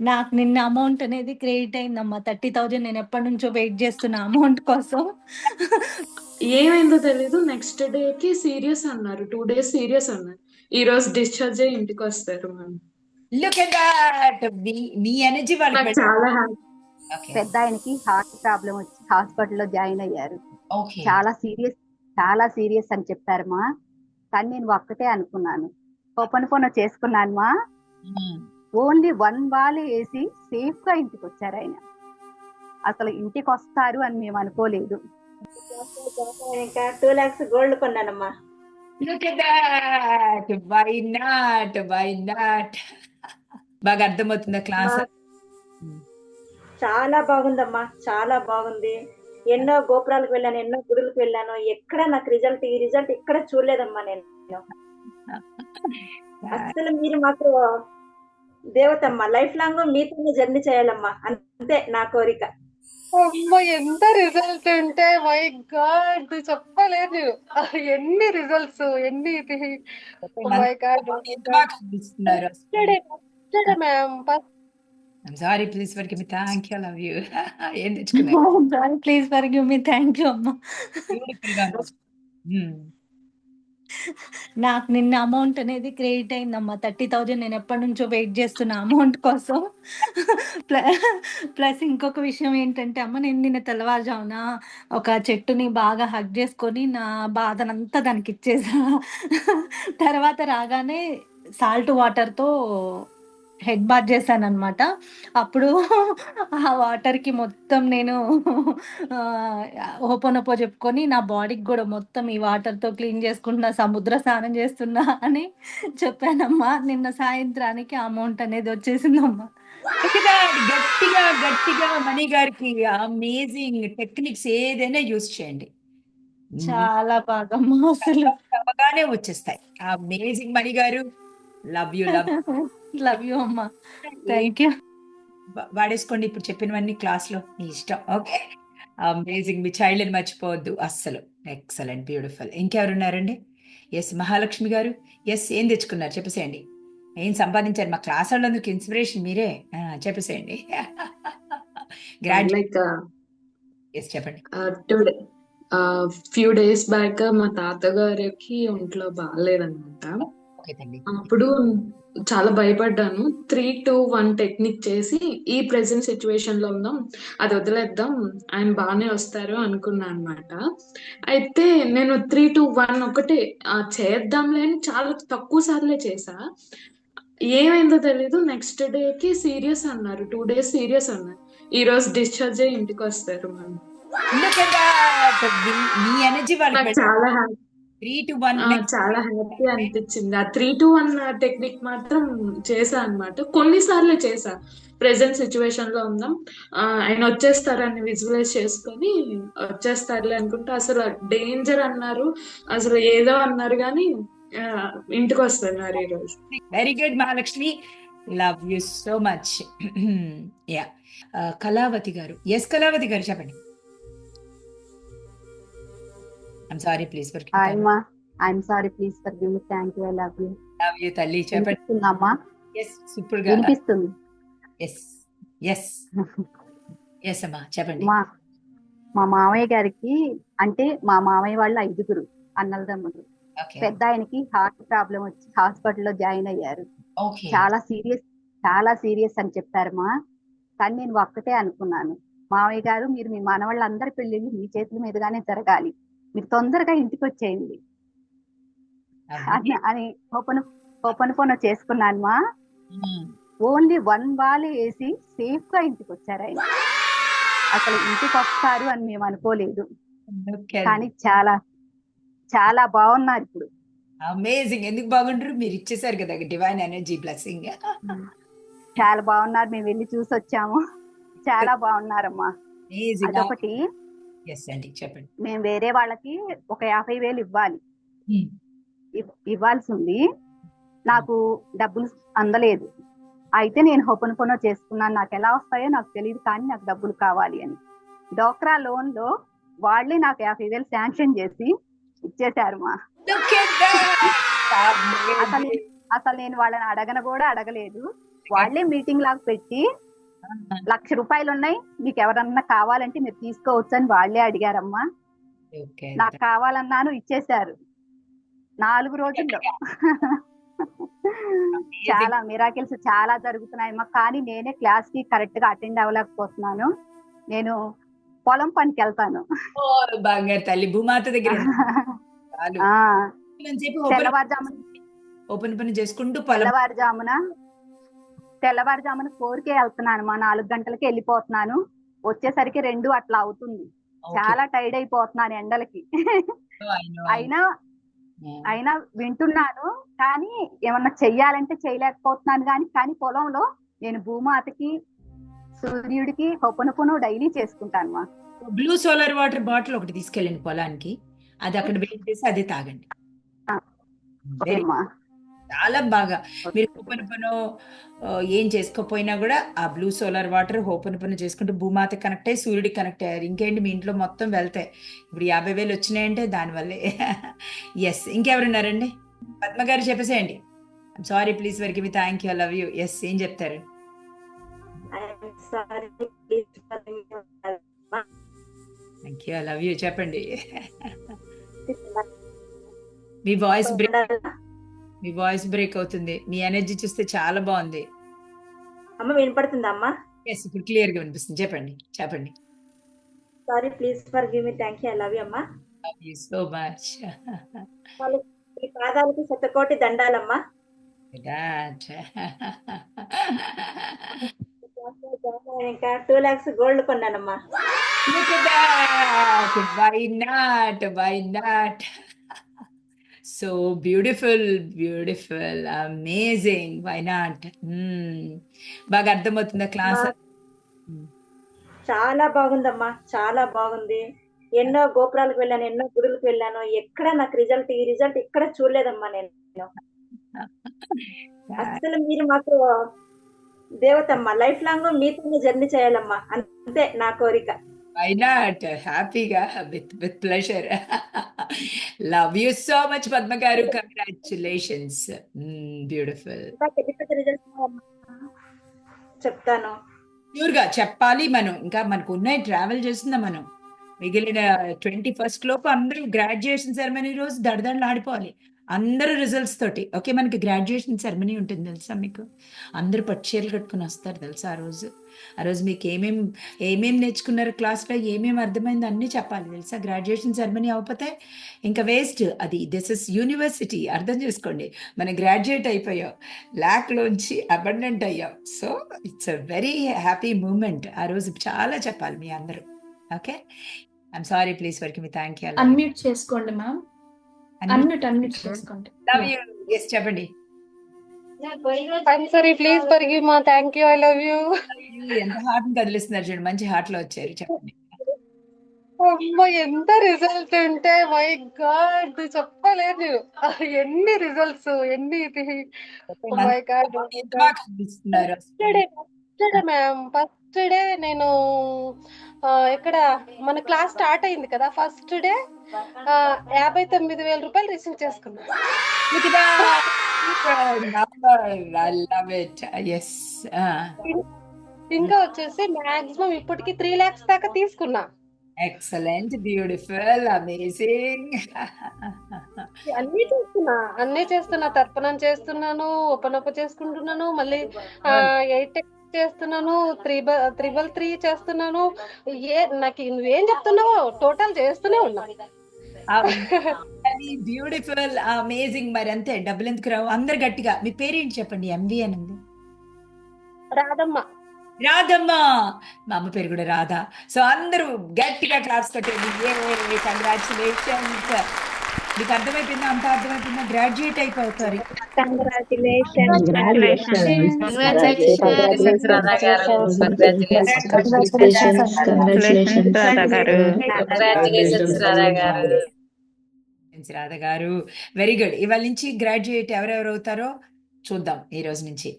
నాకు నిన్న అమౌంట్ అనేది క్రెడిట్ అయిందమ్మా. 30,000 నేను ఎప్పటినుంచో వెయిట్ చేస్తున్న అమౌంట్ కోసం. ఏమైందో తెలీదు. నెక్స్ట్ డేకి సీరియస్ అన్నారు. 2 డేస్ సీరియస్ అన్నారు. ఈరోజు డిశ్చార్జ్ అయ్యి ఇంటికొస్తారు మ్యామ్. లుక్ ఎట్ దట్ మీ మీ ఎనర్జీ వాళ్ళకి నాకు పెట్ట- చాలా హ్యాపీ. పెద్ద ఆయనకి హార్ట్ ప్రాబ్లం వచ్చి హాస్పిటల్లో జాయిన్ అయ్యారు ఓకే చాలా సీరియస్ చాలా సీరియస్ అని చెప్పారమ్మా కానీ నేను ఒక్కటే అనుకున్నాను ఓపెన్ ఫోన్ చేసుకున్నాను మా మ్మ్. ఓన్లీ వన్ బాల్ వేసి సేఫ్గా ఇంటికి వచ్చారు ఆయన. అసలు ఇంటికి వస్తారు అని మేము అనుకోలేదు. ఇంకా టూ లాక్స్ గోల్డ్ కొన్నానమ్మా. బాగా అర్థమవుతుందా క్లాస్? చాలా బాగుందమ్మా. చాలా బాగుంది. ఎన్నో గోపురాలకు వెళ్ళాను ఎన్నో గుడులకు వెళ్ళాను. ఎక్కడ నాకు రిజల్ట్ ఈ రిజల్ట్ ఎక్కడ చూడలేదమ్మా నేను. అసలు మీరు మాకు దేవతమ్మ లైఫ్ లాంగ్ మీతోనే జర్నీ చేయాలమ్మా. అంతే నా కోరిక. అమ్మ ఎంత రిజల్ట్ ఉంటే మై గాడ్ చెప్పలేదు ఎన్ని రిజల్ట్స్ ఎన్ని my god ma'am sorry please forgive me thank you love you ఏం తెచ్చుకున్నారు sorry please forgive me. Thank you అమ్మా. నాకు నిన్న అమౌంట్ అనేది క్రెడిట్ అయిందమ్మా. 30,000 నేను ఎప్పటినుంచో వెయిట్ చేస్తున్న అమౌంట్ కోసం. ప్లస్ ఇంకొక విషయం ఏంటంటే అమ్మ నేను నిన్న తెల్లవారుజామున ఒక చెట్టుని బాగా హగ్ చేసుకొని నా బాధనంతా దానికి ఇచ్చేసా. తర్వాత రాగానే సాల్ట్ వాటర్‌తో హెడ్ బాత్ చేశాననమాట. అప్పుడు ఆ వాటర్‌కి మొత్తం నేను హోపోనోపో చెప్పుకొని నా బాడీకి గూడా మొత్తం ఈ వాటర్‌తో క్లీన్ చేసుకుంటున్నా, సముద్ర స్నానం చేస్తున్నా అని చెప్పానమ్మా. నిన్న సాయంత్రానికి అమౌంట్ అనేది వచ్చేసిందమ్మా. గట్టిగా గట్టిగా మణి గారికి అమేజింగ్ టెక్నిక్స్ ఏదైనా యూజ్ చేయండి. చాలా బాగా అసలు. అవగానే వచ్చేస్తాయి అమేజింగ్ మణి గారు love you love love you అమ్మా. Thank you. వాడేసుకోండి ఇప్పుడు చెప్పినవన్నీ క్లాస్లో మీ ఇష్టం. ఓకే. అమేజింగ్ మీ చైల్డ్ మర్చిపోవద్దు. అస్సలు. ఎక్సలెంట్ బ్యూటిఫుల్ ఇంకెవరున్నారండి? ఎస్ మహాలక్ష్మి గారు. ఎస్ ఏం తెచ్చుకున్నారు? చెప్పేసేయండి. ఏం సంపాదించారు? మా క్లాస్ వాళ్ళందరికి ఇన్స్పిరేషన్ మీరే. చెప్పేసేయండి. గ్రాడ్యుయేట్ లైక్ ఎస్ చెప్పండి. ఫ్యూ డేస్ బ్యాక్ మా తాతగారికి ఒంట్లో బాగాలేదన్నమాట. అప్పుడు చాలా భయపడ్డాను. 3, 2, 1 టెక్నిక్ చేసి ఈ ప్రెజెంట్ సిట్యుయేషన్లో ఉందాం. అది వదిలేద్దాం. ఆయన బానే వస్తారు అనుకున్నా అన్నమాట. అయితే నేను 3, 2, 1 ఒకటే చేద్దాంలే అని చాలా తక్కువ సార్లే చేశా. ఏమైందో తెలీదు. నెక్స్ట్ డేకి సీరియస్ అన్నారు. 2 డేస్ సీరియస్ అన్నారు. ఈరోజు డిశ్చార్జ్ అయ్యి ఇంటికొస్తారు మ్యామ్. Look at that. మీ మీ ఎనర్జీ వాళ్ళకి నాకు చాలా హ్యాపీ. Three two one! చాలా హ్యాపీ అనిపించింది. ఆ 3-2-1 టెక్నిక్ మాత్రం చేశా అన్నమాట. కొన్ని సార్లే చేశా. ప్రెజెంట్ సిట్యుయేషన్లో ఉందాం. ఆయన వచ్చేస్తారని విజువలైజ్ చేసుకొని వచ్చేస్తారులే అనుకుంటే అసలు డేంజర్ అన్నారు. అసలు ఏదో అన్నారు గానీ ఆహ్, ఇంటికొస్తున్నారు ఈరోజు. Very good Mahalakshmi love you so much yeah Kalavathi గారు ఎస్ కళావతి గారు చెప్పండి I'm sorry please for ఆయమ్మా I'm sorry please forgive me thank you I love you love you తల్లి. చెప్పండి. ఎస్ సూపర్గా వినిపిస్తుంది. ఎస్ ఎస్ ఎస్ అమ్మా చెప్పండి. మా మా మామయ్య గారికి అంటే మా మామయ్య వాళ్ళు ఐదుగురు అన్నలదమ్ములు ఓకే పెద్ద ఆయనకి హార్ట్ ప్రాబ్లం వచ్చి హాస్పిటల్లో జాయిన్ అయ్యారు. చాలా సీరియస్ చాలా సీరియస్ అని చెప్పారమ్మా. కానీ నేను ఒక్కటే అనుకున్నాను. మామయ్య గారు మీరు మీ మనవాళ్ళందరి పెళ్ళిళ్ళు మీ చేతుల మీదుగానే జరగాలి. మీరు తొందరగా ఇంటికి వచ్చేయండి అని ఓపెన్ ఓపెన్ ఫోన్ చేసుకున్నాను మా. ఓన్లీ వన్ బాల్ వేసి సేఫ్గా ఇంటికి వచ్చారు ఆయన. అసలు ఇంటికి వస్తారు అని మేము అనుకోలేదు. కానీ చాలా చాలా బాగున్నారు ఇప్పుడు. అమేజింగ్. ఎందుకు బాగుంటారు మీరు ఇచ్చేసారు కదా డివైన్ ఎనర్జీ బ్లెస్సింగ్ చాలా బాగున్నారు. మేము వెళ్ళి చూసి వచ్చాము చాలా బాగున్నారమ్మా. అదొకటి. అండి చెప్పండి. మేము వేరే వాళ్ళకి ఒక యాభై వేలు ఇవ్వాలి. Hmm. ఇవ్- ఇవ్వాల్సి ఉంది నాకు డబ్బులు అందలేదు. అయితే నేను ఓపెన్ ఫోన్ చేసుకున్నాను. నాకు ఎలా వస్తాయో నాకు తెలియదు కానీ నాకు డబ్బులు కావాలి అని. డోక్రా లోన్లో వాళ్ళే నాకు యాభై వేలు శాంక్షన్ చేసి ఇచ్చేశారు మా. అసలు అసలు నేను వాళ్ళని అడగన కూడా అడగలేదు. వాళ్ళే మీటింగ్ లాగా పెట్టి లక్ష రూపాయలు ఉన్నాయి మీకు ఎవరన్నా కావాలంటే మీరు తీసుకోవచ్చు అని వాళ్ళే అడిగారమ్మా. నాకు కావాలన్నాను ఇచ్చేశారు. నాలుగు రోజుల్లో. చాలా మిరాకిల్స్ చాలా జరుగుతున్నాయమ్మా. కానీ నేనే క్లాస్కి కరెక్ట్గా అటెండ్ అవ్వలేకపోతున్నాను. నేను పొలం పనికి వెళ్తాను బంగారు తల్లి భూమాత దగ్గర ఓపెన్ పని చేసుకుంటూ తెల్లవారుజామున తెల్లవారుజామున ఫోర్ కే వెళ్తున్నాను. మా నాలుగు గంటలకి వెళ్ళిపోతున్నాను. వచ్చేసరికి రెండు అట్లా అవుతుంది. చాలా టైర్డ్ అయిపోతున్నాను ఎండలకి. Know. అయినా. అయినా వింటున్నాను కానీ ఏమన్నా చెయ్యాలంటే చేయలేకపోతున్నాను కానీ కానీ పొలంలో నేను భూమాతకి సూర్యుడికి హొప్పనొప్పును డైలీ చేసుకుంటాను మా. బ్లూ సోలార్ వాటర్ బాటిల్ ఒకటి తీసుకెళ్ళండి పొలానికి. అది అక్కడ వెయిట్ చేసి అదే తాగండి. చాలా బాగా. మీరు ఓపెన్ పను ఏం చేసుకోపోయినా కూడా ఆ బ్లూ సోలార్ వాటర్ ఓపెన్ పను చేసుకుంటూ భూమాత కనెక్ట్ అయ్యి సూర్యుడికి కనెక్ట్ అయ్యారు. ఇంకేంటి మీ ఇంట్లో మొత్తం వెళ్తాయి. ఇప్పుడు యాభై వేలు వచ్చినాయంటే దానివల్లే ఎస్ ఇంకెవరున్నారండి పద్మ గారు చెప్పేసేయండి. సారీ ప్లీజ్ వరకు మీ thank you love you yes ఏం చెప్తారు? థ్యాంక్ యూ లవ్ యూ చెప్పండి. మీ వాయిస్ బ్రేక్ మీ వాయిస్ బ్రేక్ అవుతుంది. మీ ఎనర్జీ చూస్తే చాలా బాగుంది. అమ్మ వినపడుతుందా అమ్మ? ఎస్ ఇప్పుడు క్లియర్గా వినిపిస్తుంది. చెప్పండి చెప్పండి. Sorry please forgive me thank you I love you అమ్మ లవ్ యూ సో మచ్ ఈ పాదాలకి శతకోటి దండాలమ్మా. ఇంకా టూ లాక్స్ గోల్డ్ కొన్నానమ్మా. Look at that! Why not? Why not? So beautiful, beautiful, amazing. Why not? Hmm. బాగా అర్థమవుతుందా క్లాస్ చాలా బాగుందమ్మా చాలా బాగుంది. ఎన్నో గోపురాలకు వెళ్ళాను ఎన్నో గుడులకు వెళ్ళాను. ఎక్కడ నాకు రిజల్ట్ ఈ రిజల్ట్ ఇక్కడ చూడలేదమ్మా నేను. అసలు మీరు మాకు దేవతమ్మ లైఫ్ లాంగ్ మీతోనే జర్నీ చేయాలమ్మా. అంతే నా కోరిక. వై నాట్ హ్యాపీగా with with pleasure love you so much Padma గారు కంగ్రాచులేషన్స్ బ్యూటిఫుల్ చెప్తాను. ప్యూర్గా చెప్పాలి మనం. ఇంకా మనకు ఉన్నాయి ట్రావెల్ చేస్తుందా మనం. మిగిలిన ట్వంటీ ఫస్ట్ లోపు అందరూ గ్రాడ్యుయేషన్ సెరమనీ రోజు దడదడలు ఆడిపోవాలి. అందరూ రిజల్ట్స్ తోటి. ఓకే మనకి గ్రాడ్యుయేషన్ సెరమనీ ఉంటుంది తెలుసా మీకు? అందరూ పట్టు చీరలు కట్టుకుని వస్తారు తెలుసా ఆ రోజు? ఆ రోజు మీకు ఏమేం ఏమేం నేర్చుకున్నారు క్లాస్లో ఏమేమి అర్థమైంది అన్నీ చెప్పాలి తెలుసా? గ్రాడ్యుయేషన్ సెరమనీ అవ్వకపోతే ఇంకా వేస్ట్ అది దిస్ ఇస్ యూనివర్సిటీ అర్థం చేసుకోండి. మనం గ్రాడ్యుయేట్ అయిపోయాం. ల్యాక్లోంచి అబండెంట్ అయ్యాం. So it's a very happy moment ఆ రోజు చాలా చెప్పాలి మీ అందరూ. ఓకే ఐఎమ్ సారీ ప్లీజ్ వరకు మీ థ్యాంక్ యూ అన్మ్యూట్ చేసుకోండి మ్యామ్ అన్మ్యూట్ అన్మ్యూట్ చేసుకోండి. లవ్ యూ ఎస్ చెప్పండి. సారీ ప్లీజ్ ఫర్ గివ్ మా thank you I love you ఎంత హార్ట్ కదిలిస్తున్నారు చూడండి. మంచి హార్ట్లో వచ్చారు చెప్పండి. అమ్మ ఎంత రిజల్ట్ ఉంటే మై గాడ్ చెప్పలేదు. ఎన్ని రిజల్ట్స్ ఎన్ని my god first day first day ma'am first day నేను ఇక్కడ మన క్లాస్ స్టార్ట్ అయింది కదా ఫస్ట్ డే. యాభై తొమ్మిది వేల రూపాయలు రిసీవ్. Ah, ఇంకా వచ్చేసి మాక్సిమం ఇప్పటికి త్రీ లాక్స్ దాకా తీసుకున్నా. Excellent, beautiful, amazing. అన్ని చేస్తున్నా. అన్ని చేస్తున్నా. తర్పణం చేస్తున్నాను ఉపనొప్ప చేసుకుంటున్నాను. మళ్ళీ ఎయిట్ చేస్తున్నాను త్రిబల్ త్రిబల్ త్రీ చేస్తున్నాను. ఏ నాకు నువ్వేం చెప్తున్నావో టోటల్ చేస్తూనే ఉన్నా. బ్యూటిఫుల్ అమేజింగ్ మరి అంతే. డబ్బులు ఎందుకు రావు? అందరు గట్టిగా. మీ పేరేంటి చెప్పండి? ఎంవి అని ఉంది. రాదమ్మ రాధమ్మ! మా అమ్మ పేరు కూడా రాధా. సో అందరూ గట్టిగా క్లాస్ కొట్టండి ఏ కంగ్రాచులేషన్స్ మీకు అర్థమైపోయిందా? అంత అర్థమైపోయిందా? గ్రాడ్యుయేట్ అయిపోతారు. రాధా గారు వెరీ గుడ్ ఇవాళ నుంచి గ్రాడ్యుయేట్ ఎవరెవరు అవుతారో చూద్దాం ఈ రోజు నుంచి.